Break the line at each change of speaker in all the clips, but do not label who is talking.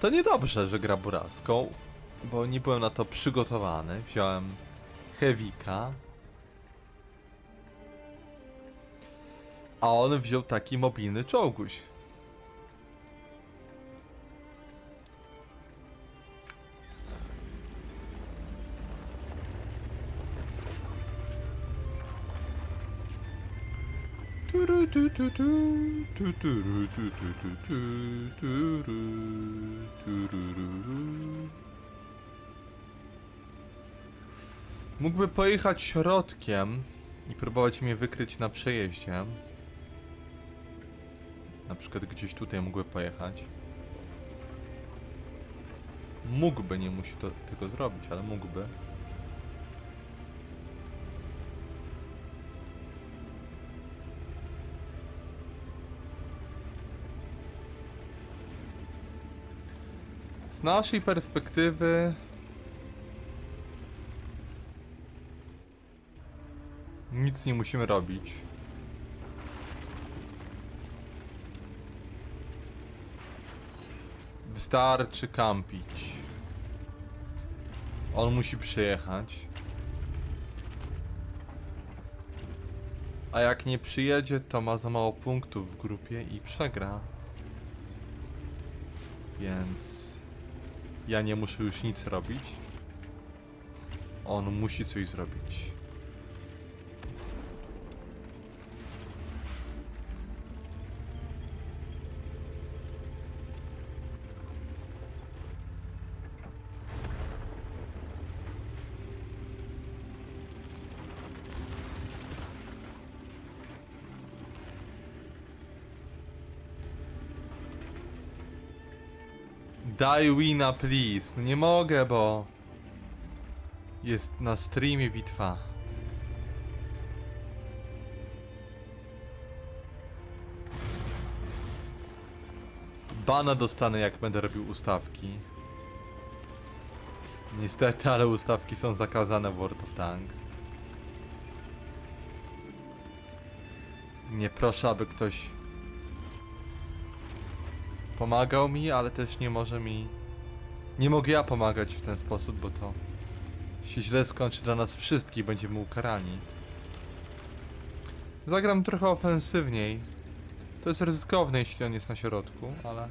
To niedobrze, że gra buraską, bo nie byłem na to przygotowany. Wziąłem Hewika. A on wziął taki mobilny czołguś. Mógłby pojechać środkiem i próbować mnie wykryć na przejeździe. Na przykład gdzieś tutaj mógłby pojechać. Mógłby, nie musi to, tego zrobić, ale mógłby. Naszej perspektywy nic nie musimy robić. Wystarczy kampić. On musi przyjechać. A jak nie przyjedzie, to ma za mało punktów w grupie i przegra. Więc ja nie muszę już nic robić. On musi coś zrobić. Daj wina, please. No nie mogę, bo... Jest na streamie bitwa. Bana dostanę, jak będę robił ustawki. Niestety, ale ustawki są zakazane w World of Tanks. Nie proszę, aby ktoś pomagał mi, ale też nie może mi. Nie mogę ja pomagać w ten sposób, bo to się źle skończy dla nas wszystkich, będziemy ukarani. Zagram trochę ofensywniej. To jest ryzykowne, jeśli on jest na środku, ale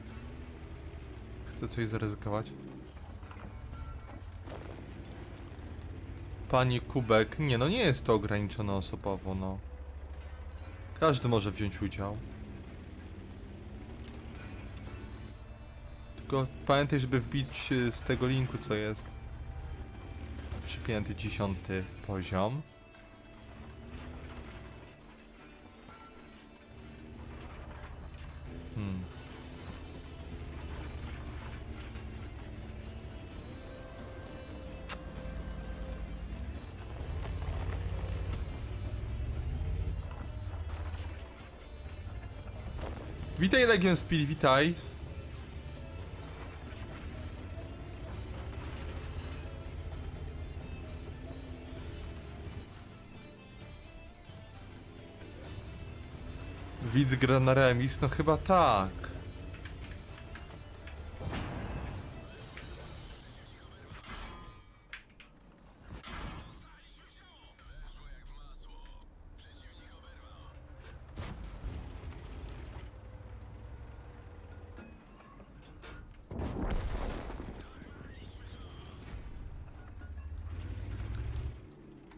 chcę coś zaryzykować. Pani Kubek, nie no, nie jest to ograniczone osobowo, no. Każdy może wziąć udział. Tylko pamiętaj, żeby wbić y, z tego linku, co jest przypięty dziesiąty poziom. Hmm. Witaj Legion Speed, witaj. Widz gra na remis? No chyba tak.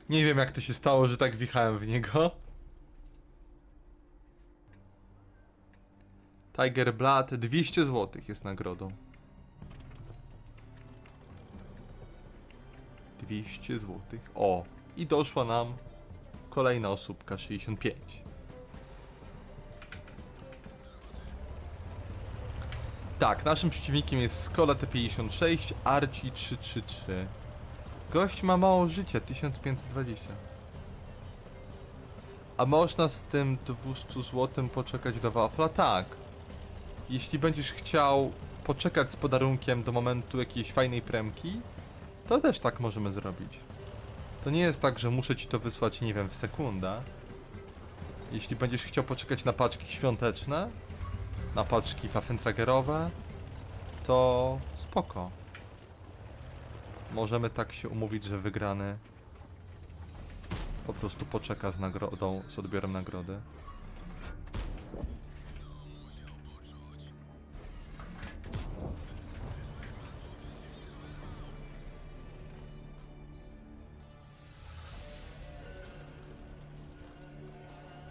Nie wiem jak to się stało, że tak wjechałem w niego. Tiger Blood 200 zł jest nagrodą. 200 zł. O, i doszła nam kolejna osóbka 65. Tak, naszym przeciwnikiem jest Skola T56, Archie 333. Gość ma mało życia, 1520. A można z tym 200 zł poczekać do wafla? Tak. Jeśli będziesz chciał poczekać z podarunkiem do momentu jakiejś fajnej premki, to też tak możemy zrobić. To nie jest tak, że muszę ci to wysłać, nie wiem, w sekundę. Jeśli będziesz chciał poczekać na paczki świąteczne, na paczki Waffentragerowe, to spoko. Możemy tak się umówić, że wygrany po prostu poczeka z nagrodą, z odbiorem nagrody.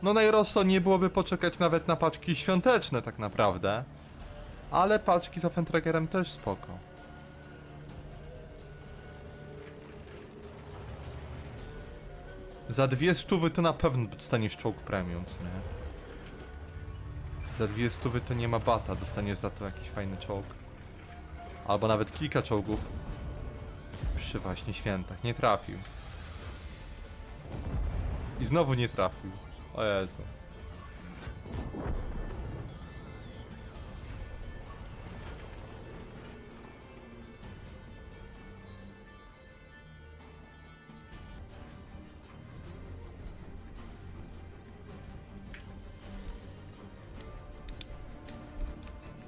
No najrozsądniej byłoby poczekać nawet na paczki świąteczne tak naprawdę. Ale paczki za Fentragerem też spoko. Za dwie stówy to na pewno dostaniesz czołg premium, co nie? Za dwie stówy to nie ma bata, dostaniesz za to jakiś fajny czołg. Albo nawet kilka czołgów. Przy właśnie świętach. Nie trafił. I znowu nie trafił. O Jezu.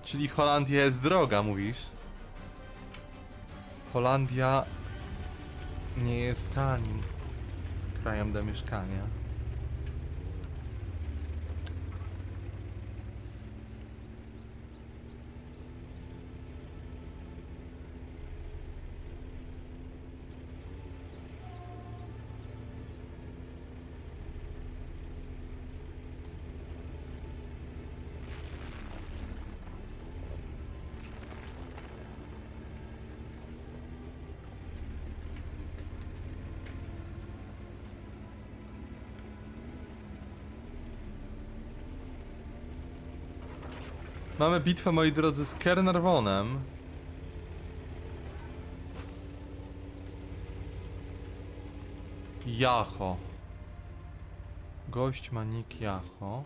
Czyli Holandia jest droga, mówisz? Holandia nie jest tanim krajem do mieszkania. Mamy bitwę, moi drodzy, z Kernarvonem. Jacho. Gość ma nick Jacho.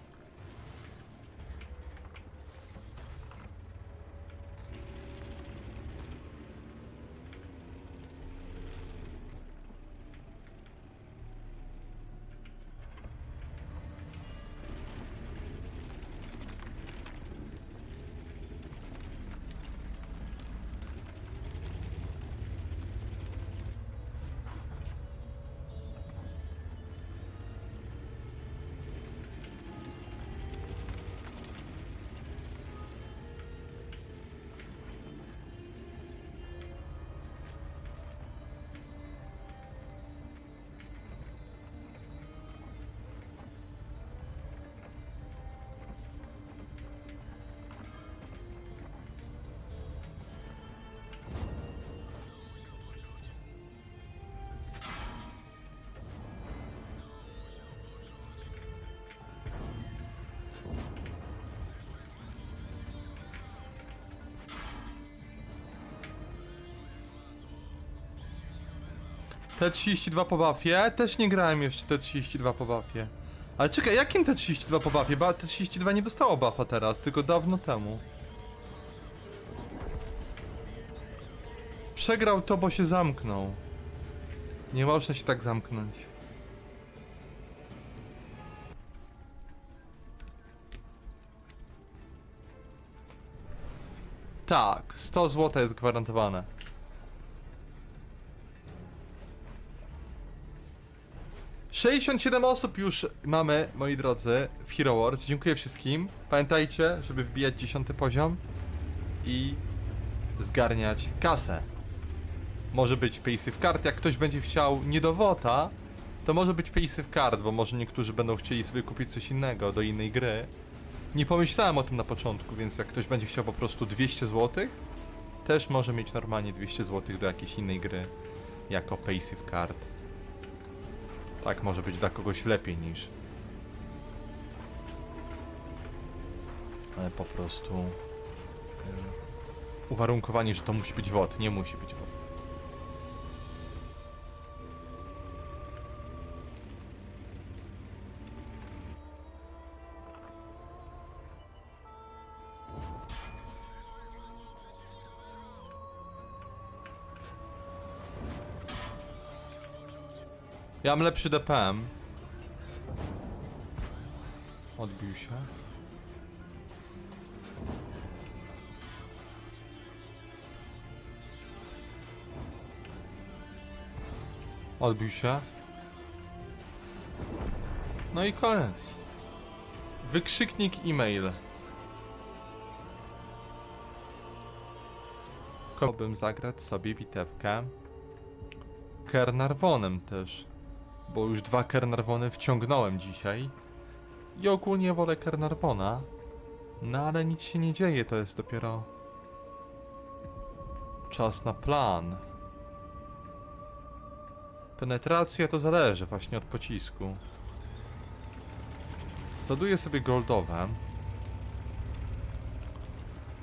T32 po buffie? Też nie grałem jeszcze T32 po buffie. Ale czekaj, jakim T32 po buffie? Bo T32 nie dostało buffa teraz, tylko dawno temu. Przegrał to, bo się zamknął. Nie można się tak zamknąć. Tak, 100 zł jest gwarantowane. Sześćdziesiąt siedem osób już mamy, moi drodzy, w Hero Wars. Dziękuję wszystkim. Pamiętajcie, żeby wbijać dziesiąty poziom i zgarniać kasę. Może być Passive Card, jak ktoś będzie chciał nie do WOTA, to może być Passive Card, bo może niektórzy będą chcieli sobie kupić coś innego do innej gry. Nie pomyślałem o tym na początku, więc jak ktoś będzie chciał po prostu 200 zł, też może mieć normalnie 200 zł do jakiejś innej gry jako Passive Card. Tak może być dla kogoś lepiej niż. Ale po prostu. Uwarunkowanie, że to musi być WOT, nie musi być WOT. Ja mam lepszy DPM. Odbił się. Odbił się. No i koniec. Wykrzyknik e-mail. Chciałbym zagrać sobie bitewkę Kernarwonem też. Bo już dwa Kernarwony wciągnąłem dzisiaj. I ogólnie wolę Kernarwona. No ale nic się nie dzieje, to jest dopiero czas na plan. Penetracja to zależy właśnie od pocisku. Zaduję sobie goldowe.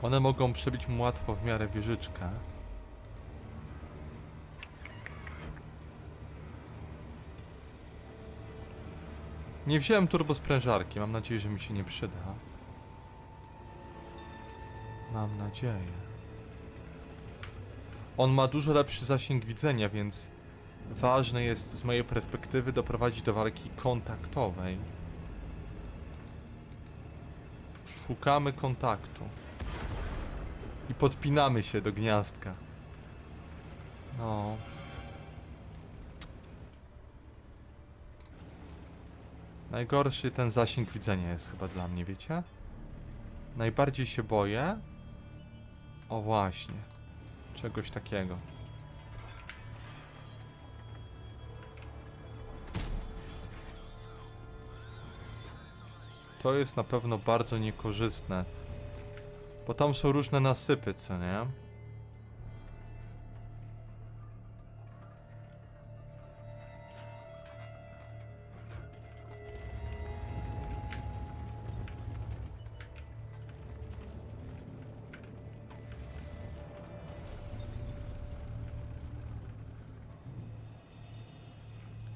One mogą przebić mu łatwo w miarę wieżyczkę. Nie wziąłem turbo sprężarki, mam nadzieję, że mi się nie przyda. Mam nadzieję. On ma dużo lepszy zasięg widzenia, więc ważne jest z mojej perspektywy doprowadzić do walki kontaktowej. Szukamy kontaktu. I podpinamy się do gniazdka. Najgorszy ten zasięg widzenia jest chyba dla mnie, wiecie? Najbardziej się boję. O właśnie. Czegoś takiego. To jest na pewno bardzo niekorzystne. Bo tam są różne nasypy, co nie?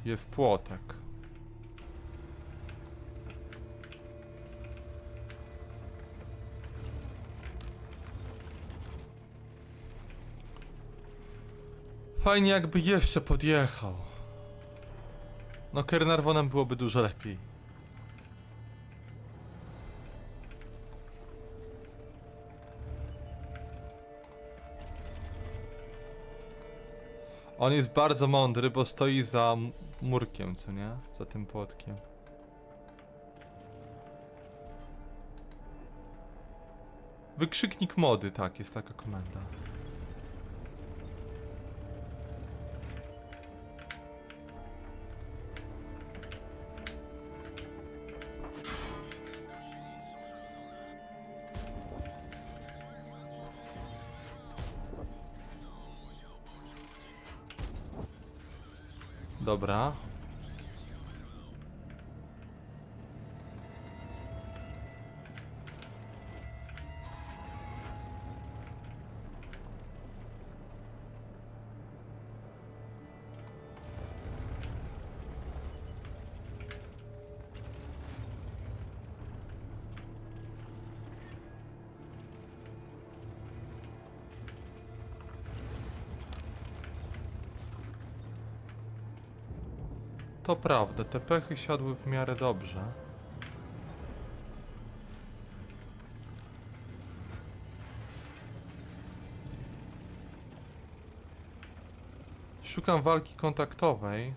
Jest płotek. Fajnie jakby jeszcze podjechał. No Kernarwonem byłoby dużo lepiej. On jest bardzo mądry, bo stoi za murkiem, co nie? Za tym płotkiem. Wykrzyknik mody, tak, jest taka komenda. Dobra. To prawda, te pechy siadły w miarę dobrze. Szukam walki kontaktowej.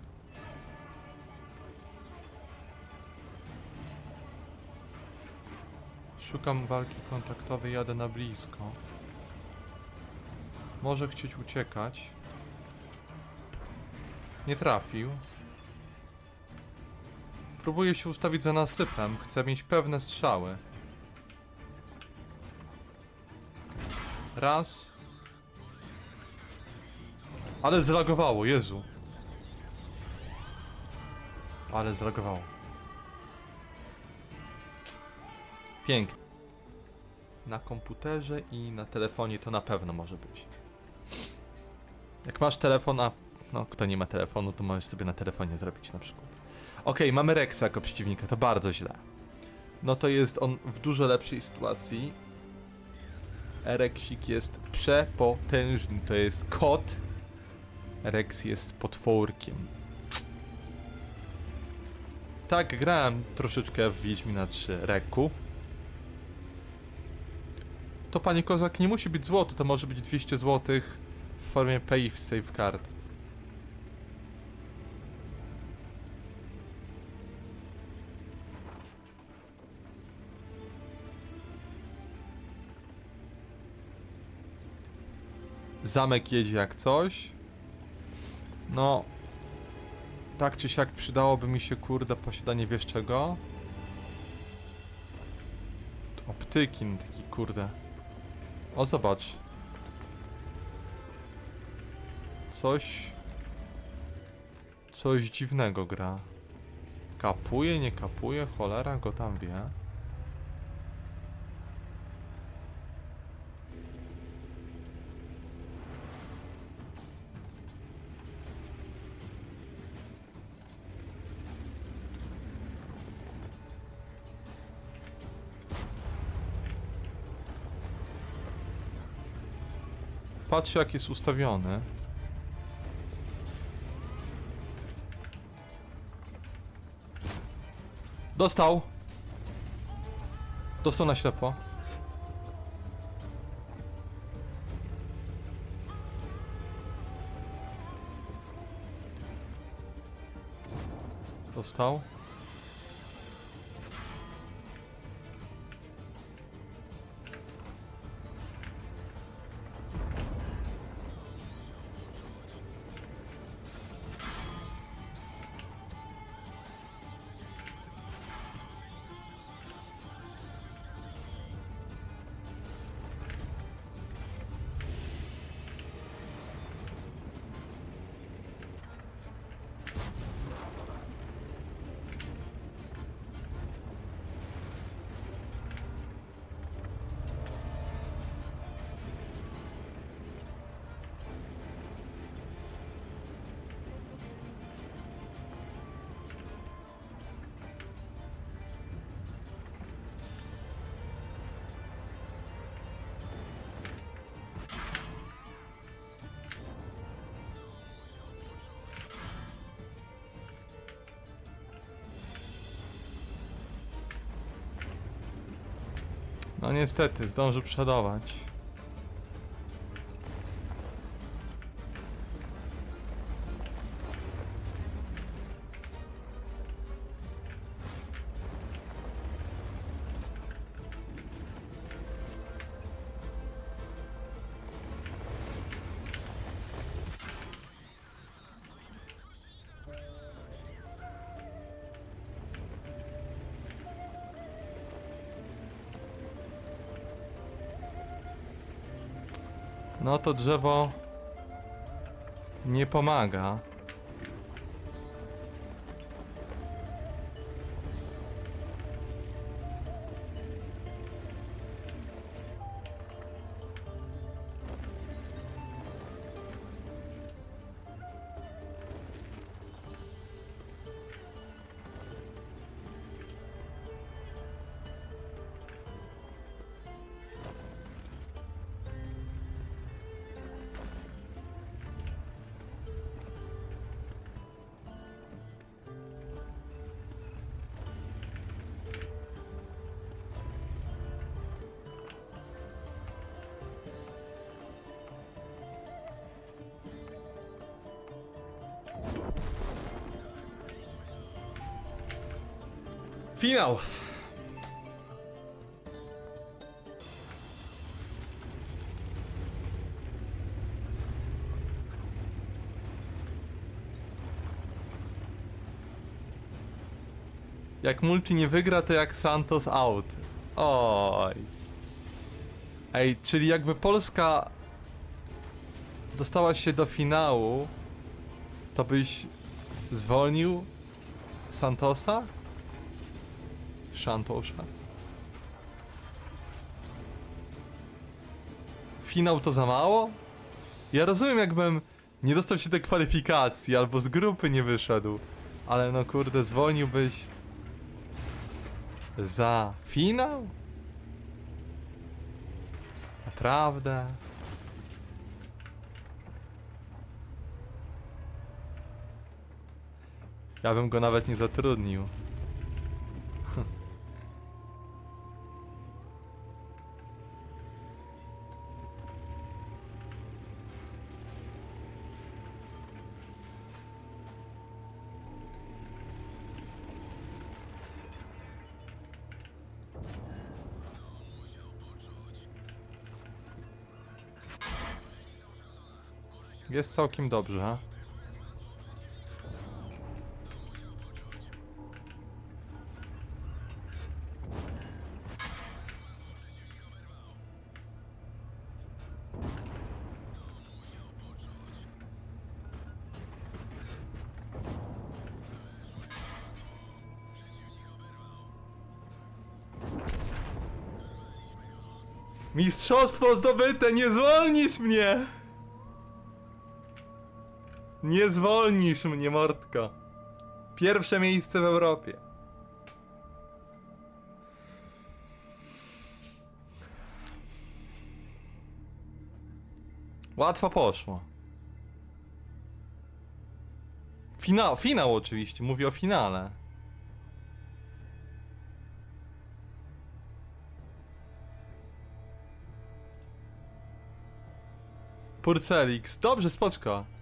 Szukam walki kontaktowej, jadę na blisko. Może chcieć uciekać. Nie trafił. Próbuję się ustawić za nasypem. Chcę mieć pewne strzały. Raz. Ale zlagowało, Jezu. Ale zlagowało. Pięknie. Na komputerze i na telefonie to na pewno może być. Jak masz telefon, a no kto nie ma telefonu, to możesz sobie na telefonie zrobić na przykład. Okej, mamy Rexa jako przeciwnika, to bardzo źle. No to jest on w dużo lepszej sytuacji. Rexik jest przepotężny, to jest kot. Rex jest potworkiem. Tak, grałem troszeczkę w Wiedźmina 3 Reku. To panie Kozak nie musi być złoto, to może być 200 złotych w formie pay safeguard. Zamek jedzie jak coś. No. Tak czy siak przydałoby mi się, kurde, posiadanie wiesz czego? Optykin taki, kurde. O, zobacz. Coś... Coś dziwnego gra. Kapuje, nie kapuje, cholera go tam wie. Patrz jak jest ustawiony. Dostał. Dostał na ślepo. Dostał. No niestety, zdąży przodować. No to drzewo nie pomaga. Finał! Jak multi nie wygra, to jak Santos out. Oj. Ej, czyli jakby Polska dostała się do finału, to byś zwolnił Santosa? Szantosza. Finał to za mało? Ja rozumiem, jakbym nie dostał się do kwalifikacji albo z grupy nie wyszedł, ale no kurde, zwolniłbyś za finał? Naprawdę? Ja bym go nawet nie zatrudnił. Jest całkiem dobrze. Mistrzostwo zdobyte, nie zwolnisz mnie! Nie zwolnisz mnie, Mordko. Pierwsze miejsce w Europie. Łatwo poszło. Finał, finał oczywiście, mówię o finale. Purcelix, dobrze, spoczko.